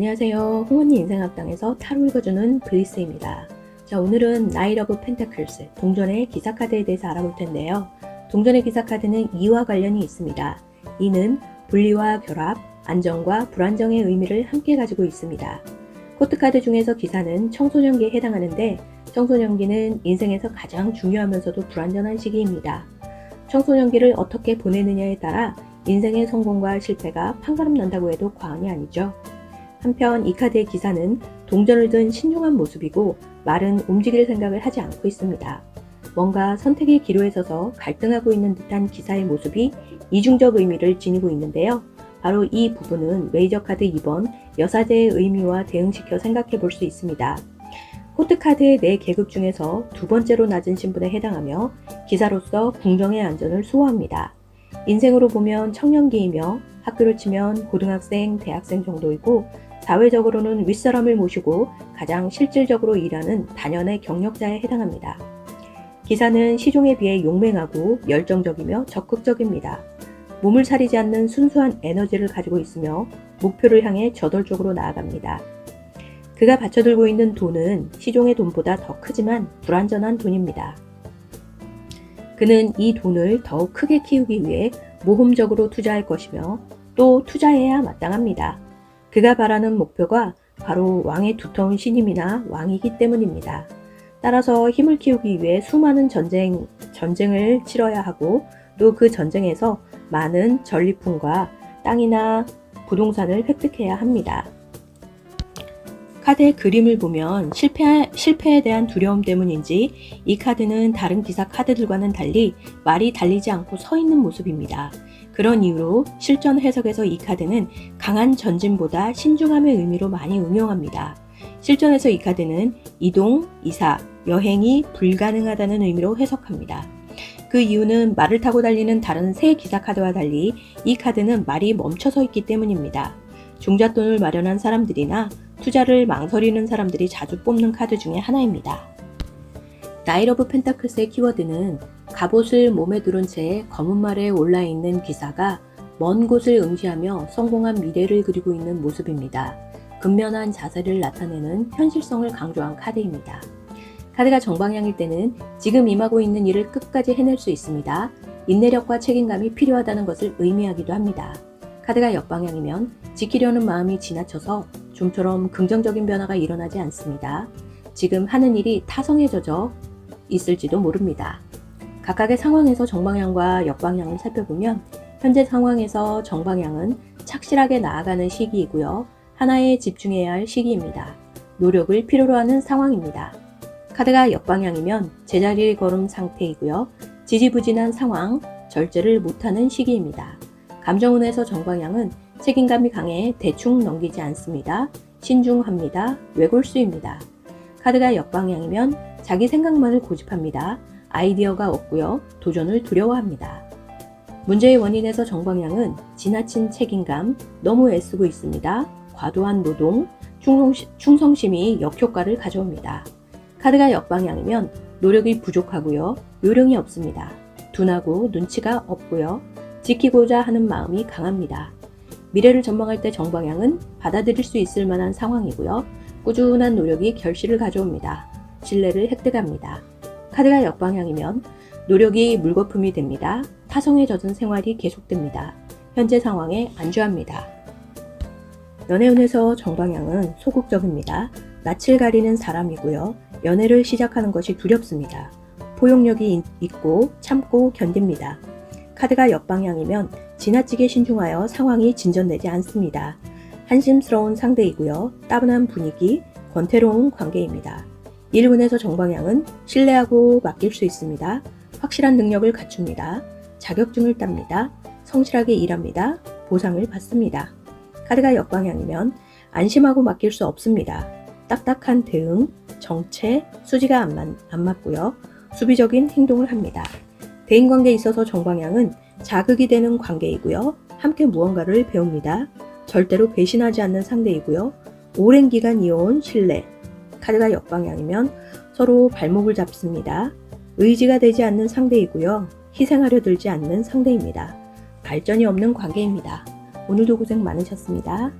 안녕하세요. 홍언니 인생학당에서 타로 읽어주는 브리스입니다. 자, 오늘은 나이 러브 펜타클스, 동전의 기사카드에 대해서 알아볼 텐데요. 동전의 기사카드는 이와 관련이 있습니다. 이는 분리와 결합, 안정과 불안정의 의미를 함께 가지고 있습니다. 코트카드 중에서 기사는 청소년기에 해당하는데 청소년기는 인생에서 가장 중요하면서도 불안전한 시기입니다. 청소년기를 어떻게 보내느냐에 따라 인생의 성공과 실패가 판가름 난다고 해도 과언이 아니죠. 한편 이 카드의 기사는 동전을 든 신중한 모습이고 말은 움직일 생각을 하지 않고 있습니다. 뭔가 선택의 기로에 서서 갈등하고 있는 듯한 기사의 모습이 이중적 의미를 지니고 있는데요. 바로 이 부분은 레이저 카드 2번 여사제의 의미와 대응시켜 생각해 볼 수 있습니다. 코트 카드의 네 계급 중에서 두 번째로 낮은 신분에 해당하며 기사로서 궁정의 안전을 수호합니다. 인생으로 보면 청년기이며 학교로 치면 고등학생, 대학생 정도이고 사회적으로는 윗사람을 모시고 가장 실질적으로 일하는 단연의 경력자에 해당합니다. 기사는 시종에 비해 용맹하고 열정적이며 적극적입니다. 몸을 사리지 않는 순수한 에너지를 가지고 있으며 목표를 향해 저돌적으로 나아갑니다. 그가 받쳐들고 있는 돈은 시종의 돈보다 더 크지만 불완전한 돈입니다. 그는 이 돈을 더욱 크게 키우기 위해 모험적으로 투자할 것이며 또 투자해야 마땅합니다. 그가 바라는 목표가 바로 왕의 두터운 신임이나 왕이기 때문입니다. 따라서 힘을 키우기 위해 수많은 전쟁, 전쟁을 치러야 하고 또 그 전쟁에서 많은 전리품과 땅이나 부동산을 획득해야 합니다. 카드의 그림을 보면 실패, 실패에 대한 두려움 때문인지 이 카드는 다른 기사 카드들과는 달리 말이 달리지 않고 서 있는 모습입니다. 그런 이유로 실전 해석에서 이 카드는 강한 전진보다 신중함의 의미로 많이 응용합니다. 실전에서 이 카드는 이동, 이사, 여행이 불가능하다는 의미로 해석합니다. 그 이유는 말을 타고 달리는 다른 세 기사 카드와 달리 이 카드는 말이 멈춰서 있기 때문입니다. 중잣돈을 마련한 사람들이나 투자를 망설이는 사람들이 자주 뽑는 카드 중에 하나입니다. 나이 러브 펜타클스의 키워드는 갑옷을 몸에 두른 채 검은 말에 올라 있는 기사가 먼 곳을 응시하며 성공한 미래를 그리고 있는 모습입니다. 근면한 자세를 나타내는 현실성을 강조한 카드입니다. 카드가 정방향일 때는 지금 임하고 있는 일을 끝까지 해낼 수 있습니다. 인내력과 책임감이 필요하다는 것을 의미하기도 합니다. 카드가 역방향이면 지키려는 마음이 지나쳐서 좀처럼 긍정적인 변화가 일어나지 않습니다. 지금 하는 일이 젖어 있을지도 모릅니다. 각각의 상황에서 정방향과 역방향을 살펴보면 현재 상황에서 정방향은 착실하게 나아가는 시기이고요. 하나에 집중해야 할 시기입니다. 노력을 필요로 하는 상황입니다. 카드가 역방향이면 제자리 걸음 상태이고요. 지지부진한 상황, 절제를 못하는 시기입니다. 감정운에서 정방향은 책임감이 강해 대충 넘기지 않습니다. 신중합니다. 외골수입니다. 카드가 역방향이면 자기 생각만을 고집합니다. 아이디어가 없고요. 도전을 두려워합니다. 문제의 원인에서 정방향은 지나친 책임감, 너무 애쓰고 있습니다. 과도한 노동, 충성심, 이 역효과를 가져옵니다. 카드가 역방향이면 노력이 부족하고요. 요령이 없습니다. 둔하고 눈치가 없고요. 지키고자 하는 마음이 강합니다. 미래를 전망할 때 정방향은 받아들일 수 있을 만한 상황이고요. 꾸준한 노력이 결실을 가져옵니다. 신뢰를 획득합니다. 카드가 역방향이면 노력이 물거품이 됩니다. 타성에 젖은 생활이 계속됩니다. 현재 상황에 안주합니다. 연애운에서 정방향은 소극적입니다. 낯을 가리는 사람이고요. 연애를 시작하는 것이 두렵습니다. 포용력이 있고 참고 견딥니다. 카드가 역방향이면 지나치게 신중하여 상황이 진전되지 않습니다. 한심스러운 상대이고요. 따분한 분위기, 권태로운 관계입니다. 1운에서 정방향은 신뢰하고 맡길 수 있습니다. 확실한 능력을 갖춥니다. 자격증을 땁니다. 성실하게 일합니다. 보상을 받습니다. 카드가 역방향이면 안심하고 맡길 수 없습니다. 딱딱한 대응, 정체, 수지가 안, 맞, 안 맞고요. 수비적인 행동을 합니다. 대인관계에 있어서 정방향은 자극이 되는 관계이고요. 함께 무언가를 배웁니다. 절대로 배신하지 않는 상대이고요. 오랜 기간 이어온 신뢰. 카드가 역방향이면 서로 발목을 잡습니다. 의지가 되지 않는 상대이고요. 희생하려 들지 않는 상대입니다. 발전이 없는 관계입니다. 오늘도 고생 많으셨습니다.